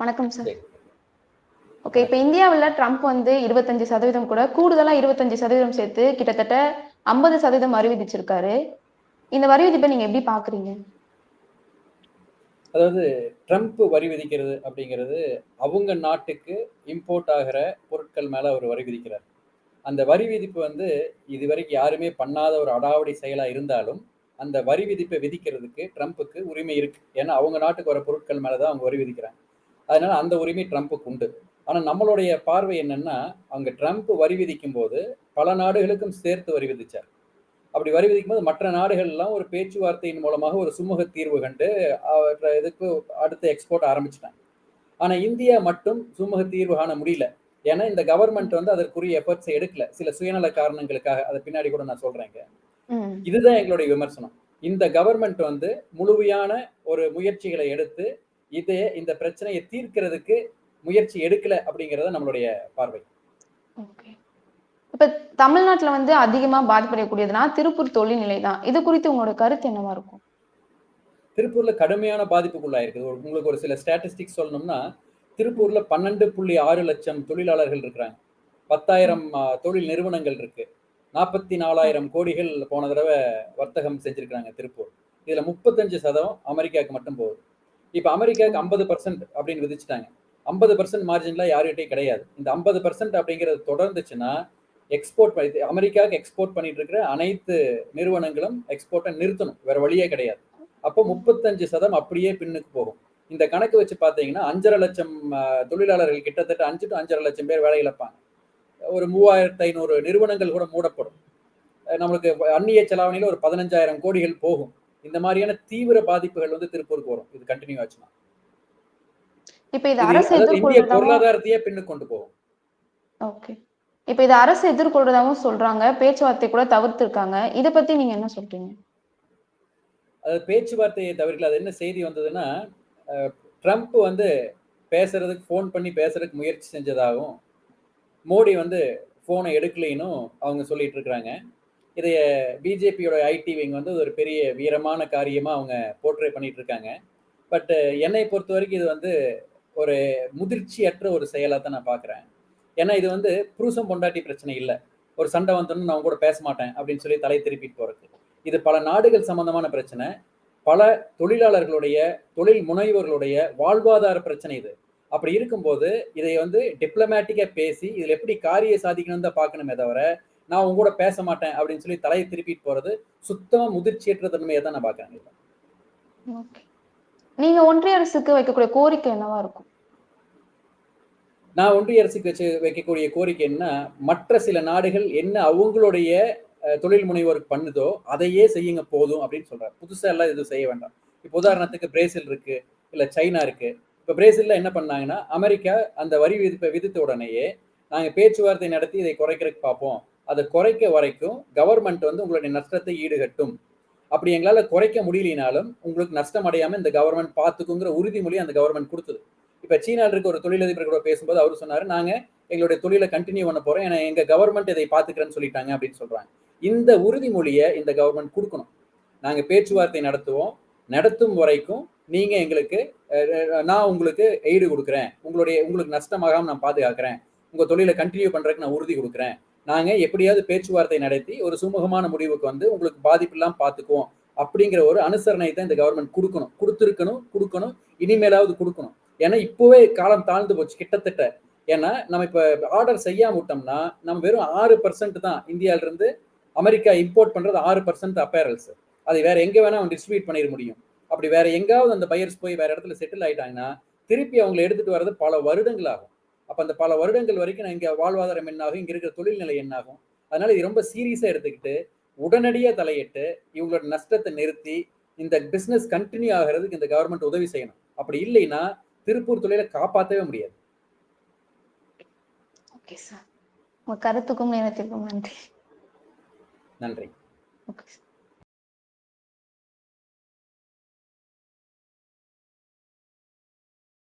வணக்கம் sir okay. இப்போ இந்தியாவில் ட்ரம்ப் வந்து இருபத்தஞ்சு சதவீதம் கூட கூடுதலா இருபத்தஞ்சு சதவீதம் சேர்த்து கிட்டத்தட்ட ஐம்பது சதவீதம் வரி விதிச்சிருக்காரு. இந்த வரி விதிப்பை நீங்க எப்படி பாக்குறீங்க? அதாவது ட்ரம்ப் வரி விதிக்கிறது அப்படிங்கிறது அவங்க நாட்டுக்கு இம்போர்ட் ஆகிற பொருட்கள் மேல அவர் வரி விதிக்கிறார். அந்த வரி விதிப்பு வந்து இதுவரைக்கும் யாருமே பண்ணாத ஒரு அடாவடி செயலா இருந்தாலும் அந்த வரி விதிப்பை விதிக்கிறதுக்கு ட்ரம்ப்புக்கு உரிமை இருக்கு. ஏன்னா அவங்க நாட்டுக்கு வர பொருட்கள் மேலதான் அவங்க வரி விதிக்கிறாங்க. அதனால அந்த உரிமை ட்ரம்ப்புக்கு உண்டு. ஆனா நம்மளுடைய பார்வை என்னன்னா அவங்க ட்ரம்ப் வரி விதிக்கும் போது பல நாடுகளுக்கும் சேர்த்து வரி விதிச்சார். அப்படி வரி விதிக்கும் போது மற்ற நாடுகள் எல்லாம் ஒரு பேச்சுவார்த்தையின் மூலமாக ஒரு சுமூக தீர்வு கண்டு அவற்றை இதுக்கு அடுத்த எக்ஸ்போர்ட் ஆரம்பிச்சிட்டாங்க. ஆனா இந்தியா மட்டும் சுமூக தீர்வு காண முடியல. ஏன்னா இந்த கவர்மெண்ட் வந்து அதற்குரிய எஃபர்ட்ஸை எடுக்கல. சில சுயநல காரணங்களுக்காக அதை பின்னாடி கூட நான் சொல்றேங்க இதுதான் எங்களுடைய விமர்சனம். இந்த கவர்மெண்ட் வந்து முழுமையான ஒரு முயற்சிகளை எடுத்து இதே இந்த பிரச்சனையை தீர்க்கிறதுக்கு முயற்சி எடுக்கல அப்படிங்கறத நம்மளுடைய பார்வை. இப்ப தமிழ்நாட்டுல வந்து அதிகமா பாதிப்படையக்கூடியதுன்னா திருப்பூர் தொழில் நிலை தான். இது குறித்து உங்களோட கருத்து என்னவா இருக்கும்? திருப்பூர்ல கடுமையான பாதிப்புக்குள்ளாயிருக்கு ஒரு- உங்களுக்கு ஒரு சில ஸ்டாட்டிஸ்டிக்ஸ் சொல்லணும்னா திருப்பூர்ல பன்னெண்டு புள்ளி ஆறு லட்சம் தொழிலாளர்கள் இருக்கிறாங்க. பத்தாயிரம் தொழில் நிறுவனங்கள் இருக்கு. நாற்பத்தி நாலாயிரம் கோடிகள் போன தடவை வர்த்தகம் செஞ்சிருக்கிறாங்க திருப்பூர். இதுல முப்பத்தஞ்சு சதம் அமெரிக்காவுக்கு மட்டும் போகுது. இப்போ அமெரிக்காவுக்கு ஐம்பது பர்சன்ட் அப்படின்னு விதிச்சுட்டாங்க. ஐம்பது பர்சன்ட் மார்ஜின்லாம் யார்கிட்டையும் கிடையாது. இந்த ஐம்பது பர்சன்ட் அப்படிங்கிறது தொடர்ந்துச்சுன்னா எக்ஸ்போர்ட் பண்ணி அமெரிக்காவுக்கு எக்ஸ்போர்ட் பண்ணிட்டு இருக்கிற அனைத்து நிறுவனங்களும் எக்ஸ்போர்ட்டை நிறுத்தணும். வேற வழியே கிடையாது. அப்போ முப்பத்தஞ்சு சதம் அப்படியே பின்னுக்கு போகும். இந்த கணக்கு வச்சு பார்த்தீங்கன்னா அஞ்சரை லட்சம் தொழிலாளர்கள் கிட்டத்தட்ட அஞ்சு டு அஞ்சரை லட்சம் பேர் வேலை இழப்பாங்க. ஒரு மூவாயிரத்து ஐநூறு நிறுவனங்கள் கூட மூடப்படும். நம்மளுக்கு அந்நிய செலாவணியில் ஒரு பதினஞ்சாயிரம் கோடிகள் போகும். இந்த மாதிரியான தீவிர பாதிப்புகள் வந்து திருப்பூருக்கு வரும். இது கண்டினியூ ஆச்சுன்னா. இப்ப இது இது அரசு அதாவது இந்திய பொருளாதாரத்தையே பின்னுக்கு கொண்டு போகும். ஓகே. இப்ப இது அரசு எதிர்கொள்றதாவும் சொல்றாங்க. பேச்சுவார்த்தை கூட தவிர்த்திருக்காங்க. இத பத்தி நீங்க என்ன சொல்றீங்க? அது பேச்சுவார்த்தையை தவிர்க்கல. அது என்ன செய்தி வந்ததுன்னா ட்ரம்ப் வந்து பேசுறதுக்கு ஃபோன் பண்ணி பேசுறதுக்கு முயற்சி செஞ்சதாகவும் மோடி வந்து ஃபோனை எடுக்கலைன்னும் அவங்க சொல்லிட்டு இருக்கிறாங்க. இதைய பிஜேபியோட ஐடி விங் வந்து ஒரு பெரிய வீரமான காரியமாக அவங்க போர்ட்ரே பண்ணிட்டு இருக்காங்க. பட் என்னை பொறுத்த வரைக்கும் இது வந்து ஒரு முதிர்ச்சியற்ற ஒரு செயலாக தான் நான் பார்க்குறேன் ஏன்னா இது வந்து புருஷம் பொண்டாட்டி பிரச்சனை இல்லை. ஒரு சண்டை வந்தோன்னு நான் கூட பேச மாட்டேன் அப்படின்னு சொல்லி தலை திருப்பிட்டு போகிறது இது பல நாடுகள் சம்பந்தமான பிரச்சனை. பல தொழிலாளர்களுடைய தொழில் முனைவோர்களுடைய வாழ்வாதார பிரச்சனை இது. அப்படி இருக்கும்போது இதை வந்து டிப்ளமேட்டிக்காக பேசி இதில் எப்படி காரியை சாதிக்கணும் தான் பார்க்கணுமே தவிர நான் உங்க கூட பேச மாட்டேன் அப்படின்னு சொல்லி தலையை திருப்பிட்டு போறது சுத்தமா முதிர்ச்சியற்ற தன்மையை தான் நான் பார்க்கறேன் ஓகே. நீங்க ஒன்றிய அரசுக்கு வைக்கக்கூடிய கோரிக்கை என்னவா இருக்கும்? நான் ஒன்றிய அரசுக்கு வச்சு வைக்கக்கூடிய கோரிக்கை என்ன மற்ற சில நாடுகள் என்ன அவங்களுடைய தொழில் முனைவோருக்கு பண்ணுதோ அதையே செய்யுங்க போதும் அப்படின்னு சொல்றாரு. புதுசா எல்லாம் எதுவும் செய்ய வேண்டாம். இப்போ உதாரணத்துக்கு பிரேசில் இருக்கு இல்ல சைனா இருக்கு. இப்போ பிரேசில்ல என்ன பண்ணாங்கன்னா அமெரிக்கா அந்த வரி விதிப்பை விதித்த உடனேயே நாங்க பேச்சுவார்த்தை நடத்தி இதை குறைக்கிறதுக்கு பார்ப்போம். அதை குறைக்க வரைக்கும் கவர்மெண்ட் வந்து உங்களுடைய நஷ்டத்தை ஈடுகட்டும். அப்படி எங்களால் குறைக்க முடியலினாலும் உங்களுக்கு நஷ்டம் அடையாமல் இந்த கவர்மெண்ட் பார்த்துக்குங்கிற உறுதிமொழி அந்த கவர்மெண்ட் கொடுத்தது. இப்போ சீனாவில் இருக்க ஒரு தொழிலதிபர் கூட பேசும்போது அவர் சொன்னார் நாங்கள் எங்களுடைய தொழிலை கண்டினியூ பண்ண போகிறோம் ஏன்னா எங்கள் கவர்மெண்ட் இதை பார்த்துக்கிறேன்னு சொல்லிட்டாங்க அப்படின்னு சொல்கிறாங்க இந்த உறுதிமொழியை இந்த கவர்மெண்ட் கொடுக்கணும். நாங்கள் பேச்சுவார்த்தை நடத்துவோம். நடத்தும் வரைக்கும் நீங்கள் எங்களுக்கு நான் உங்களுக்கு எய்டு கொடுக்குறேன். உங்களுடைய உங்களுக்கு நஷ்டமாகாமல் நான் பாதுகாக்கிறேன். உங்கள் தொழிலை கண்டினியூ பண்ணுறதுக்கு நான் உறுதி கொடுக்குறேன். நாங்க எப்படியாவது பேச்சுவார்த்தை நடத்தி ஒரு சுமூகமான முடிவுக்கு வந்து உங்களுக்கு பாதிப்பு பார்த்துக்குவோம் அப்படிங்கிற ஒரு அனுசரணையை தான் இந்த கவர்மெண்ட் கொடுக்கணும். கொடுத்துருக்கணும் கொடுக்கணும் இனிமேலாவது கொடுக்கணும். ஏன்னா இப்போவே காலம் தாழ்ந்து போச்சு கிட்டத்தட்ட. ஏன்னா நம்ம இப்போ ஆர்டர் செய்யாம விட்டோம்னா நம்ம வெறும் ஆறு பர்சன்ட் தான் இந்தியாவிலிருந்து அமெரிக்கா இம்போர்ட் பண்ணுறது ஆறு பர்சன்ட் அப்பேரல்ஸ் அதை வேற எங்கே வேணா அவன் டிஸ்ட்ரிபியூட் பண்ணிட முடியும். அப்படி வேற எங்காவது அந்த பையர்ஸ் போய் வேற இடத்துல செட்டில் ஆயிட்டாங்கன்னா திருப்பி அவங்களை எடுத்துட்டு வர்றது பல வருடங்கள் ஆகும். அப்ப அந்த பல வருடங்கள் வரைக்கும் நான் இங்க வாழ்வாதாரம் என்னாகும் இங்க இருக்கிற தொழில்நிலை என்னாகும். அதனால இது ரொம்ப சீரியஸா எடுத்துக்கிட்டு உடனடியா தலையிட்டு இவங்களோட நஷ்டத்தை நிறுத்தி இந்த பிசினஸ் கண்டினியூ ஆகிறதுக்கு இந்த கவர்மெண்ட் உதவி செய்யணும். அப்படி இல்லைன்னா திருப்பூர் தொழிலை காப்பாற்றவே முடியாது. ஓகே சார் உங்க கருத்துக்கும் நேரத்திற்கும் நன்றி. நன்றி. Okay sir